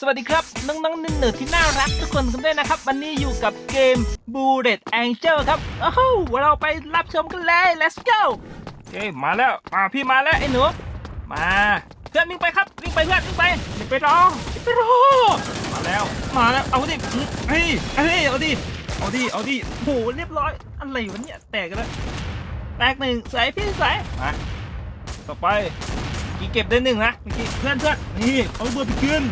สวัสดีครับ น้องๆหนึ่งๆที่น่ารักทุกคนกันด้วยนะครับ วันนี้อยู่กับเกม Bullet Angel ครับโอ้โหเราไปรับชมกันเลย let's go โอเคมาแล้วมาพี่มาแล้วไอ้หนู มาเพื่อนวิ่งไปครับวิ่งไปเพื่อนวิ่งไปอย่าไปรออย่าไปรอมาแล้วมาแล้วเอาดิเฮ้ยเฮ้ยเอาดิเอาดิเอาดิโหเรียบร้อยอะไรวะเนี่ยแตกกันแล้วแตกหนึ่งใส่พี่ใส่มาต่อไปกี้เก็บได้หนึ่งนะเมื่อกี้เพื่อนเพื่อนนี่เอาเบิดไปกิน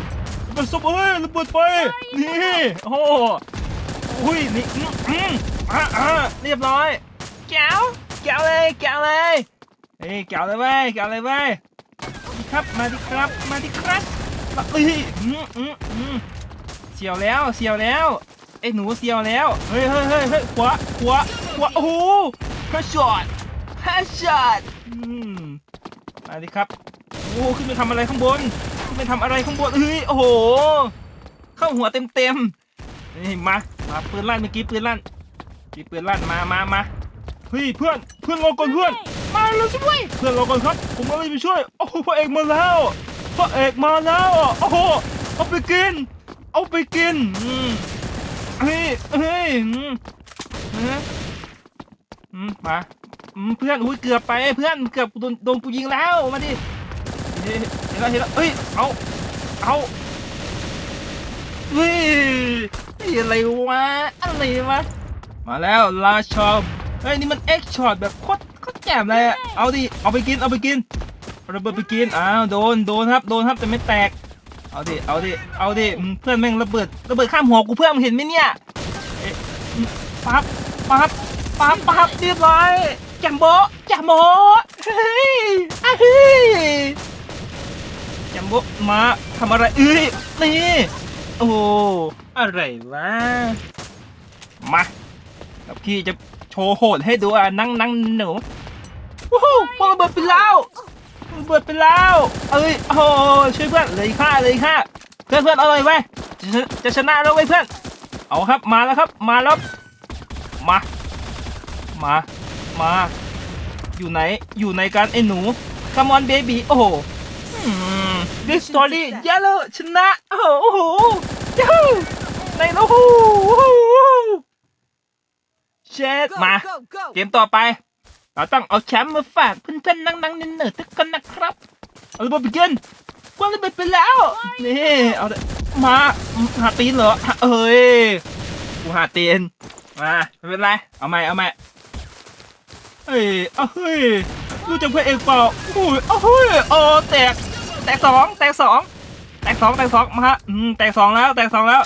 เบิดซุปเอ้ยระเบิดไปนี่โอ้โหอุ้ยนี่อืมอืมอะอะเรียบร้อยแก้วแก้วเลยแก้วเลยเฮ้ยแก้วเลยเว้ยแก้วเลยเว้ยมาดิครับมาดิครับมาดิครับมาเอ้ยอืมอืมอืมเสียวแล้วเสียวแล้วไอ้หนูเสียวแล้วเฮ้ยเฮ้ยเฮ้ยเฮ้ยขวาขวาขวาโอ้โหฮัชช็อตฮัชช็อตอืมมาดิครับโอ้ขึ้นไปทำอะไรข้างบนขึ้น ไปทำอะไรข้างบนเฮ้ยโอ้โห เข้าหัวเต็มเต็มนี่มามาปืนลั่นเมื่อกี้ปืนลั่นกี้ปืนลั่นมามามาเฮ้ยเพื่อนเพื่อนรอก่อนเพื่อน มาแล้วช่วยเพื่อนรอก่อนครับ ผมกำลังไปช่วยโอ้โหพระเอกมาแล้วพระเอกมาแล้วโอ้โหเอาไปกิน เอาไปกินเฮ้ยเฮ้ยมาเพื่อนอุ้ยเกือบไปเพื่อนเกือบโดนโดนกูยิงแล้วมาดิ เฮ้ยเห็นแล้วเห็นแล้วเอ้ย เอา เอาเฮ้ยเฮ้ยอะไรวะ อะไรวะ มาแล้วลาชอบเฮ้ย นี่มันเอ็กช็อตแบบโคตรโคตรแจ่มเลยอะเอาดิ เอาไปกิน เอาไปกินเอาระเบิดไปกิน อ้าว โดน โดนครับ โดนครับ แต่ไม่แตก เอาดิ เอาดิ เอาดิอืมเพื่อนแม่งระเบิด ระเบิดข้ามหัวกูเพื่อนมึงเห็นไหมเนี่ยเอ๊ะอืมปั๊บปั๊บปั๊บปั๊บเรียบร้อยจัมโบจัมโบเฮ้ยอะเฮ้ย มโบมาทำอะไรเอ้ยนี่โอ้อะไรวะมาแล้วพี่จะโชว์โหดให้ดูอะนั่งนั่งหนูว้าวพอระเบิดไปแล้วเบิดไปแล้วเอ้ยโอ้ช่วยเพื่อนเลยค่าเลยค่าเพื่อนเพื่อนเอาเลยไว้จะชนะแล้วเว้เพื่อน เอาครับมาแล้วครับ มาแล้วมามา มา อยู่ไหน อยู่ในการไอ้หนู Come on baby โอ้โห ดิสตอรี่เยอะเลยชนะโอ้โหโอ้โหยูหูในแล้วฮู้เช็ดมา เกมต่อไป เราต้องเอาแชมป์มาฝากเพื่อนๆนั่งๆเนิร์ดๆทุกคนนะครับ เอาระเบิดไปกินกว้างระเบิดไปแล้ว นี่เอาเถอะมาหาตีนเหรอหาเอ้ยกูหาตีนมาไม่เป็นไร เอาใหม่เอาใหม่เฮ้ยเอาเฮ้ยดูจากพระเอกเปล่าโอ้ยเอาเฮ้ยโอ้แตก แตกสองแตกสองแตกสองแตกสองมาฮะอืมแตกสองแล้ว แตกสองแล้ว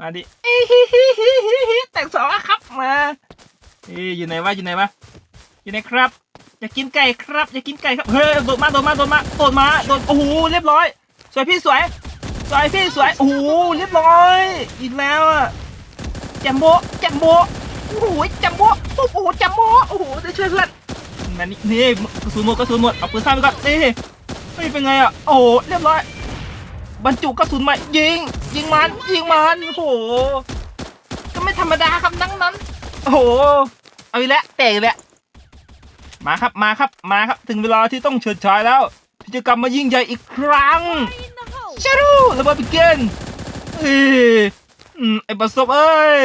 มาดิเอ้ยฮิฮิฮิฮิฮิแตกสองแล้วครับมาเอ้ยอยู่ไหนวะอยู่ไหนวะอยู่ไหนครับ อยากกินไก่ครับ อยากกินไก่ครับเฮ้ยโดดมาโดดมาโดดมาโดดมาโดดโอ้โหเรียบร้อย สวยพี่สวยสวยพี่สวยโอ้โหเรียบร้อย อีกแล้วอะจัมโบจัมโบโอ้โหจัมโบโอ้โหจัมโบโอ้โหได้ช่วยเพื่อนมานี่นี่กระสุนหมดกระสุนหมดเอาปืนสั้นไปก่อนนี่ เฮ้ยเป็นไงอะโอ้โห เรียบร้อย บรรจุกระสุนใหม่ยิง ยิงมัน ยิงมัน โอ้โห ก็ไม่ธรรมดาครับนั่งนั้น โอ้โห เอาอีกแล้วแตกอีกแล้วมาครับ มาครับ มาครับ ถึงเวลาที่ต้องเฉิดฉายแล้วที่จกลับมายิ่งใหญ่อีกครั้งชารูระเบิดปิเกนเอ้ยอืมไอ้บัสซบเอ้ย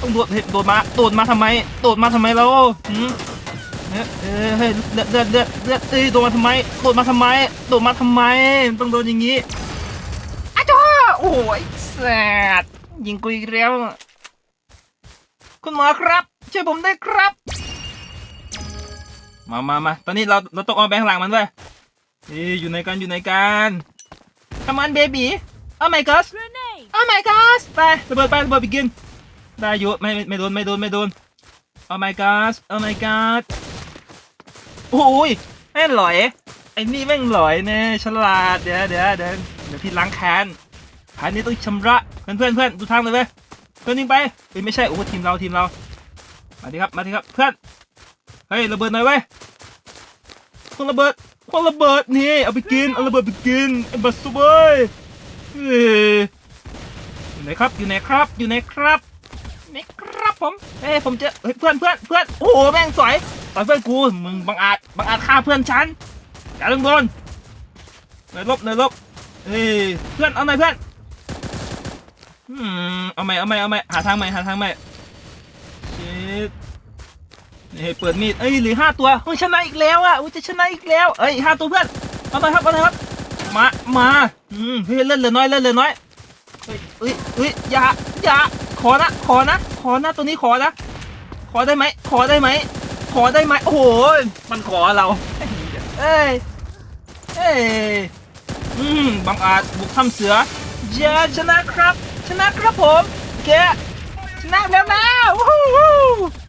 ต้องโดดเฮ้ยโดดมา โดดมาทำไม โดดมาทำไมเราอืม เฮ้ยเอ้ยเฮ้ยเลือดเลือดเลือดเลือดเอ้ยโดดมาทำไมโดดมาทำไมโดดมาทำไมต้องโดนอย่างงี้อ้าจ้าโอ้ยแสบยิงกูอีกแล้ว คุณหมอครับช่วยผมได้ครับ มามามาตอนนี้เราเราต้องเอาแบงค์หลังมันด้วยเอ้ยอยู่ในกันอยู่ในกัน Come on baby Oh my gosh Oh my gosh ไประเบิดไประเบิดไปกินได้อยู่ไม่ไม่โดนไม่โดนไม่โดน Oh my gosh Oh my god โอ้ยแม่งหลอย ไอ้นี่แม่งหลอยแน่ฉลาด เดี๋ยวเดี๋ยวเดี๋ยวเดี๋ยวพี่ล้างแค้นแค้นนี้ต้องชำระ เพื่อนเพื่อนเพื่อนดูทางเลยเว้ย เพื่อนยิงไปเฮ้ยไม่ใช่ โอ้ทีมเราทีมเรา มาดิครับ มาดิครับ เพื่อน เฮ้ยระเบิดหน่อยเว้ยควงระเบิดควงระเบิดนี่ เอาไปกิน เอาระเบิดไปกินไอ้บัสซุเว้ยเอ้ยอยู่ไหนครับ อยู่ไหนครับ อยู่ไหนครับไหนครับผม เฮ้ยผมเจอเฮ้ยเพื่อนเพื่อนเพื่อน โอ้โหแม่งสวย ต่อยเพื่อนกูมึงบังอาจบังอาจฆ่าเพื่อนฉันอย่าลงโดนหน่อยลบหน่อยลบเฮ้ยเพื่อนเอาไหน่อยเพื่อนอืมเอาใหมเอาใหมเอาใหมหาทางใหม่หาทางใหม่เช็ดนี่เปิดมีดเอ้ยหลือห้าตัวเฮ้ยชนะอีกแล้วอะอุ้ยจะชนะอีกแล้วเอ้ยห้าตัวเพื่อนเอาหน่อยครับเอาหน่อยครับมามาอืมเฮ้ยเล่นเหลือน้อยเล่นเหลือน้อยเฮ้ยเฮ้ยเฮ้ยอย่าอย่าขอนะขอนะขอนะตัวนี้ขอนะขอได้ไหมขอได้ไหม ขอได้ไหมโอ้โห มันขอเรา เอ้ย เอ้ย อืมบังอาจบุกถ้ำเสือเย้ชนะครับ ชนะครับผม แกชนะแล้วนะวู้ฮู้